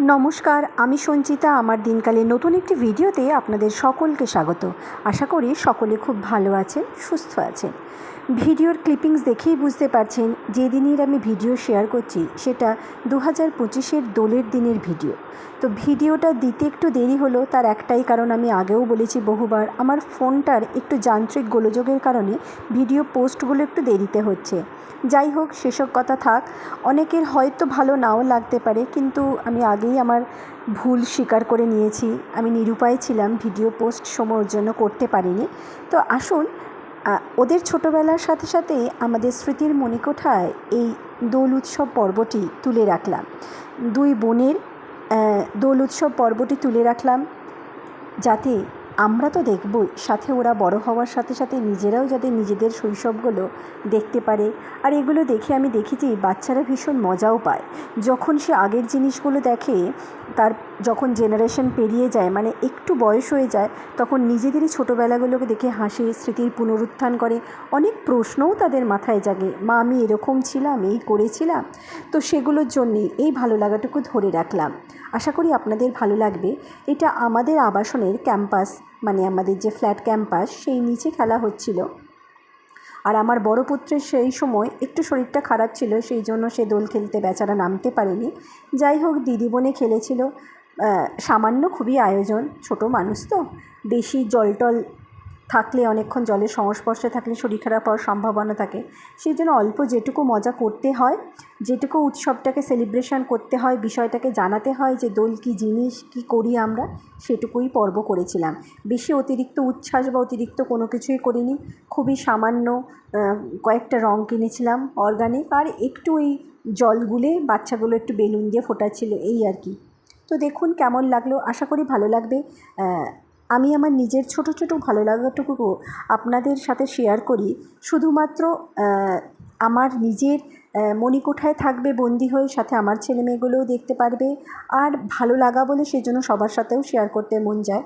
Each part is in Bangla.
নমস্কার, আমি সঞ্চিতা। আমার দিনকালে নতুন একটি ভিডিওতে আপনাদের সকলকে স্বাগত। আশা করি সকলে খুব ভালো আছেন, সুস্থ আছেন। ভিডিওর ক্লিপিংস দেখেই বুঝতে পারছেন যে দিনের আমি ভিডিও শেয়ার করছি, সেটা দু হাজার পঁচিশের দোলের দিনের ভিডিও। তো ভিডিওটা দিতে একটু দেরি হলো, তার একটাই কারণ আমি আগেও বলেছি বহুবার, আমার ফোনটার একটু যান্ত্রিক গোলযোগের কারণে ভিডিও পোস্টগুলো একটু দেরিতে হচ্ছে। যাই হোক, সেসব কথা থাক। অনেকের হয়তো ভালো নাও লাগতে পারে, কিন্তু আমি আগেই আমার ভুল স্বীকার করে নিয়েছি। আমি নিরুপায় ছিলাম, ভিডিও পোস্ট সময়ের জন্য করতে পারিনি। তো আসুন ওদের ছোটোবেলার সাথে সাথে আমাদের স্মৃতির মণিকোঠায় এই দোল উৎসব পর্বটি তুলে রাখলাম। দুই বোনের দোল উৎসব পর্বটি তুলে রাখলাম যাতে আমরা তো দেখবই সাথে ওরা বড় হওয়ার সাথে সাথে নিজেরাও যাতে নিজেদের শৈশবগুলো দেখতে পারে। আর এগুলো দেখে আমি দেখেছি, বাচ্চারা ভীষণ মজাও পায়। যখন সে আগের জিনিসগুলো দেখে, তার যখন জেনারেশন পেরিয়ে যায় মানে একটু বয়স হয়ে যায়, তখন নিজেদেরই ছোটোবেলাগুলোকে দেখে হাসে, স্মৃতির পুনরুত্থান করে। অনেক প্রশ্নও তাদের মাথায় জাগে, মা, আমি এরকম ছিলাম, এই করেছিলাম? তো সেগুলোর জন্যে এই ভালো লাগাটুকু ধরে রাখলাম। আশা করি আপনাদের ভালো লাগবে। এটা আমাদের আবাসনের ক্যাম্পাস। মানে আমাদের যে ফ্ল্যাট ক্যাম্পাস, সেই নিচে খেলা হচ্ছিল। আর আমার বড় পুত্রের সেই সময় একটু শরীরটা খারাপ ছিল, সেই জন্য সে দোল খেলতে বেচারা নামতে পারেনি। যাই হোক, দিদি বোনে খেলেছিল। সামান্য খুবই আয়োজন, ছোট মানুষ তো। বেশি জল টল থাকলে, অনেকক্ষণ জলের সংস্পর্শে থাকলে শরীর খারাপ হওয়ার সম্ভাবনা থাকে। সেই জন্য অল্প যেটুকু মজা করতে হয়, যেটুকু উৎসবটাকে সেলিব্রেশন করতে হয়, বিষয়টাকে জানাতে হয় যে দোল কী জিনিস, কী করি আমরা, সেটুকুই পর্ব করেছিলাম। বেশি অতিরিক্ত উচ্ছ্বাস বা অতিরিক্ত কোনো কিছুই করিনি। খুবই সামান্য কয়েকটা রং কিনেছিলাম অর্গানিক আর একটু ওই জল গুলে বাচ্চাগুলো একটু বেলুন দিয়ে ফোটাচ্ছিল, এই আর কি। তো দেখুন কেমন লাগল, আশা করি ভালো লাগবে। আমি আমার নিজের ছোট ছোট ভালো লাগাটুকু আপনাদের সাথে শেয়ার করি। শুধুমাত্র আমার নিজের মণিকোঠায় থাকবে বন্দি হয়ে সাথে আমার ছেলে মেয়েগুলোও দেখতে পারবে। আর ভালো লাগা বলে সেজন্য সবার সাথেও শেয়ার করতে মন যায়।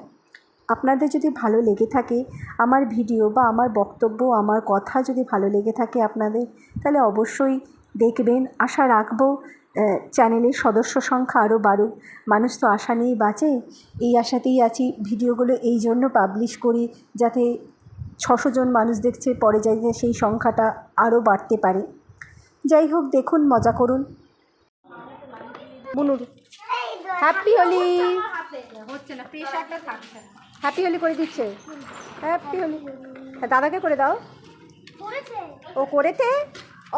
আপনাদের যদি ভালো লেগে থাকে আমার ভিডিও বা আমার বক্তব্য, আমার কথা যদি ভালো লেগে থাকে আপনাদের, তাহলে অবশ্যই দেখবেন। আশা রাখব চ্যানেলের সদস্য সংখ্যা আরও বাড়ুক। মানুষ তো আশা নিয়েই বাঁচে। এই আশাতেই আছি ভিডিওগুলো এই জন্য পাবলিশ করি যাতে ছশো জন মানুষ দেখছে, পরে যাতে সেই সংখ্যাটা আরও বাড়তে পারে। যাই হোক, দেখুন, মজা করুন। হ্যাপি হোলি হ্যাপি হোলি করে দিচ্ছে। হ্যাপি হোলি দাদাকে করে দাও। ও করেতে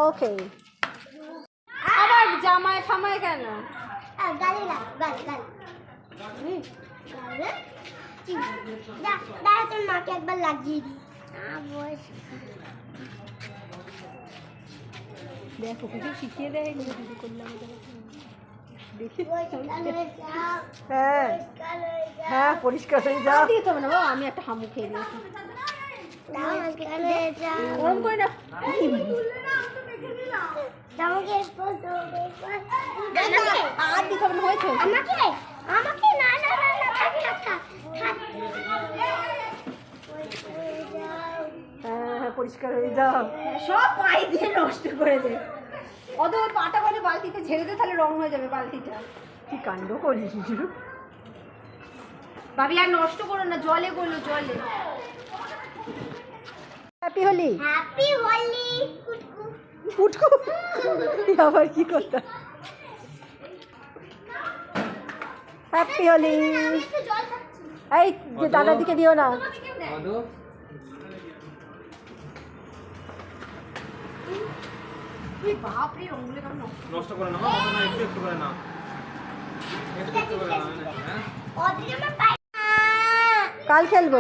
ওকে আবার জামায় ফামায় কেন? গালি লাগ গালি গালি। দাঁড়া তোর মাকে একবার লাগিয়ে দিই। দেখো কিছু শিখিয়ে দেয় কিছু করলাম হ্যাঁ। হ্যাঁ পরিষ্কার হয়ে যাও। দিতে হবে না বাবা আমি একটা হামু খেয়ে দিয়েছি আমাকে করে না আর দিতে হয়েছে আমাকে আমাকে না না না না থাক থাক থাক। থাক হ্যাঁ হ্যাঁ পরিষ্কার হয়ে যাও। সব পায়ে দিয়ে নষ্ট করে দে। অত পাটা করে বালতিতে ঝেড়ে দে তাহলে রং হয়ে যাবে বালতিটা। কি কাণ্ড করিস ভাবি আর নষ্ট করো না জলে করল জলে। হ্যাপি হোলি হ্যাপি হোলি ফুটকু আবার কি করতাম হ্যাপি হোলি এই যে দাদার দিকে দিও না। নষ্ট করে একটু একটু করে কাল খেলব।